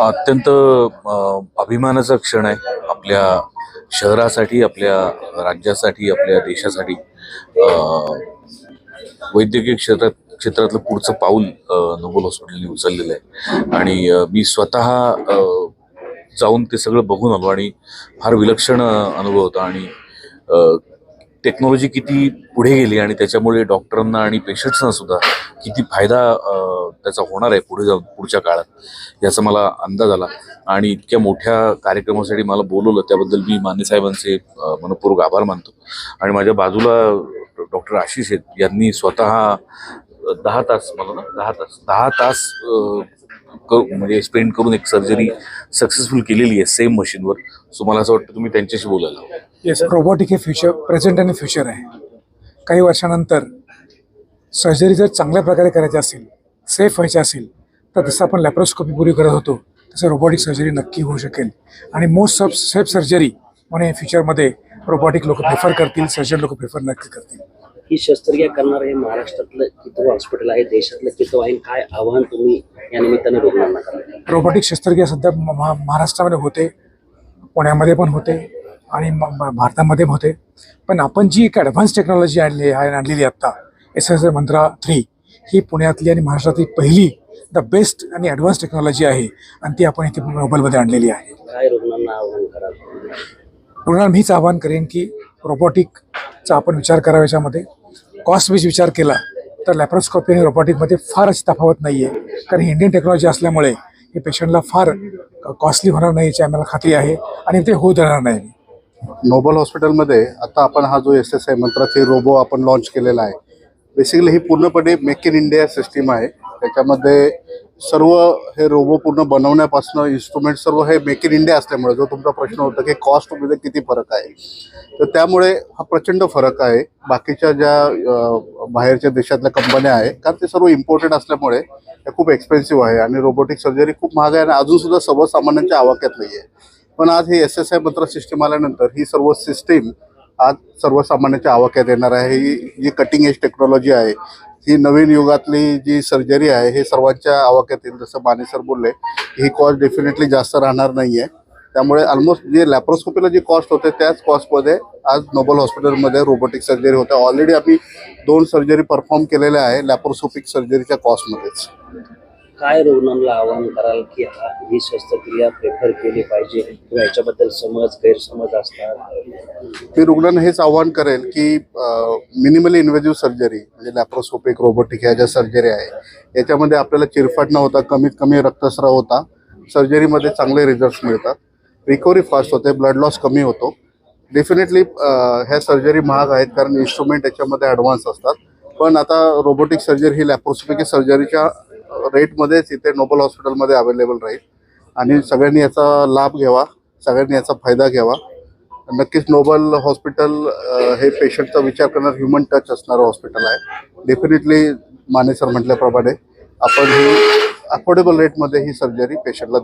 अत्यंत अभिमानाचा क्षण आहे आपल्या शहरासाठी आपल्या राज्यासाठी आपल्या देशासाठी. वैद्यकीय क्षेत्रात क्षेत्रातलं पुढचं पाऊल नोबल हॉस्पिटलने उचललेलं आहे. आणि मी स्वतः जाऊन ते सगळं बघून आलो आणि फार विलक्षण अनुभव होता. आणि टेक्नॉलॉजी किती पुढे गेली आणि त्याच्यामुळे डॉक्टरांना आणि पेशंट्सना सुद्धा किती फायदा त्याचा होणार आहे पुढे जाऊन पुढच्या काळात याचा मला अंदाज आला. आणि इतक्या मोठ्या कार्यक्रमासाठी मला बोलवलं त्याबद्दल मी माने साहेबांचे मनपूर्वक आभार मानतो. आणि माझ्या बाजूला डॉक्टर आशिष आहेत यांनी स्वतः दहा तास मला ना दहा तास दहा तास करू म्हणजे स्पेंड करून एक सर्जरी सक्सेसफुल केलेली आहे सेम मशीनवर. सो मला असं वाटतं तुम्ही त्यांच्याशी बोलायला हवं. रोबोटिक हे फ्युचर प्रेझेंट आणि फ्युचर आहे. काही वर्षानंतर सर्जरी जर चांगल्या प्रकारे करायची असेल सेफ व्हायची असेल तर जसं आपण लॅप्रोस्कोपी पूर्वी करत होतो. तसं रोबोटिक सर्जरी नक्की होऊ शकेल. आणि मोस्ट ऑफ सेफ सर्जरी म्हणून फ्युचरमध्ये रोबोटिक लोक प्रिफर करतील सर्जन लोक प्रिफर नक्की करतील. ही शस्त्रक्रिया करणार हे महाराष्ट्रातलं कितवं हॉस्पिटल आहे देशातलं कितवं आहे काय आव्हान तुम्ही या निमित्ताने रोबोटिक शस्त्रक्रिया सध्या महाराष्ट्रामध्ये होते पुण्यामध्ये पण होते आणि भारतामध्ये होते पण आपण जी एक ॲडव्हान्स टेक्नॉलॉजी आणली आहे आणलेली आत्ता एस एस मंत्रा थ्री ही पुण्यातली आणि महाराष्ट्रातली पहिली द बेस्ट आणि ॲडव्हान्स टेक्नॉलॉजी आहे. आणि ती आपण इथे मोबाईलमध्ये आणलेली आहे. रुग्णांना मीच आवाहन करेन की रोबोटिकचा आपण विचार करावा याच्यामध्ये. कॉस्ट बेस विचार केला तर लॅप्रोस्कोपी आणि रोबोटिकमध्ये फार अशी तफावत नाही आहे कारण ही इंडियन टेक्नॉलॉजी असल्यामुळे हे पेशंटला फार कॉस्टली होणार नाही याची आम्हाला खात्री आहे. आणि ते होऊ देणार नाही. नोबल हॉस्पिटलमध्ये आता आपण हा जो एस एस आय मंत्राचे रोबो आपण लॉन्च केलेला आहे बेसिकली ही पूर्णपणे मेक इन इंडिया सिस्टीम आहे. त्याच्यामध्ये सर्व हे रोबो पूर्ण बनवण्यापासून इन्स्ट्रुमेंट सर्व हे मेक इन इंडिया असल्यामुळे जो तुमचा प्रश्न होता की कॉस्टमध्ये किती फरक आहे तर त्यामुळे हा प्रचंड फरक आहे. बाकीच्या ज्या बाहेरच्या देशातल्या कंपन्या आहे कारण ते सर्व इम्पोर्टेड असल्यामुळे त्या खूप एक्सपेन्सिव्ह आहे आणि रोबोटिक सर्जरी खूप महाग आहे आणि अजून सुद्धा सर्वसामान्यांच्या आवाक्यात नाही आहे पण आज ही S S I Mantra system आल्यानंतर ही सर्व सिस्टीम आज सर्वसामान्यांच्या आवाक्यात येणार आहे. ही जी कटिंग एज टेक्नॉलॉजी आहे. ही नवीन युगातली जी सर्जरी आहे हे सर्वांच्या आवाक्यात येईल. जसं माने सर बोलले ही कॉस्ट डेफिनेटली जास्त राहणार नाही आहे त्यामुळे ऑलमोस्ट जे लॅप्रोस्कोपीला जी कॉस्ट होते त्याच कॉस्टमध्ये आज नोबल हॉस्पिटलमध्ये रोबोटिक सर्जरी होते. ऑलरेडी आम्ही दोन सर्जरी परफॉर्म केलेल्या आहे लॅप्रोस्कोपिक सर्जरीच्या कॉस्टमध्येच काय रुग्णांना आवाहन कराल की हा ही शस्त्रक्रिया प्रेफर केली पाहिजे? किंवा याच्याबद्दल समज गैरसमज असतात. मी रुग्णांना हेच आव्हान करेल की मिनिमली इन्व्हेजिव्ह सर्जरी म्हणजे लॅप्रोस्कोपिक रोबोटिक ह्या ज्या सर्जरी आहे याच्यामध्ये आपल्याला चिरफाट न होता कमीत कमी रक्तस्राव होता. सर्जरीमध्ये चांगले रिझल्ट्स मिळतात. रिकव्हरी फास्ट होते ब्लड लॉस कमी होतो. डेफिनेटली ह्या सर्जरी महाग आहेत कारण इन्स्ट्रुमेंट याच्यामध्ये ॲडव्हान्स असतात. पण आता रोबोटिक सर्जरी ही लॅप्रोस्कोपिक सर्जरीच्या रेटमध्येच इथे नोबल हॉस्पिटलमध्ये अवेलेबल राहील. आणि सगळ्यांनी याचा लाभ घ्यावा सगळ्यांनी याचा फायदा घ्यावा. नक्कीच नोबल हॉस्पिटल हे पेशंटचा विचार करणार ह्युमन टच असणारं हॉस्पिटल आहे. डेफिनेटली माने सर म्हटल्याप्रमाणे आपण ही अफोर्डेबल रेटमध्ये ही सर्जरी पेशंटला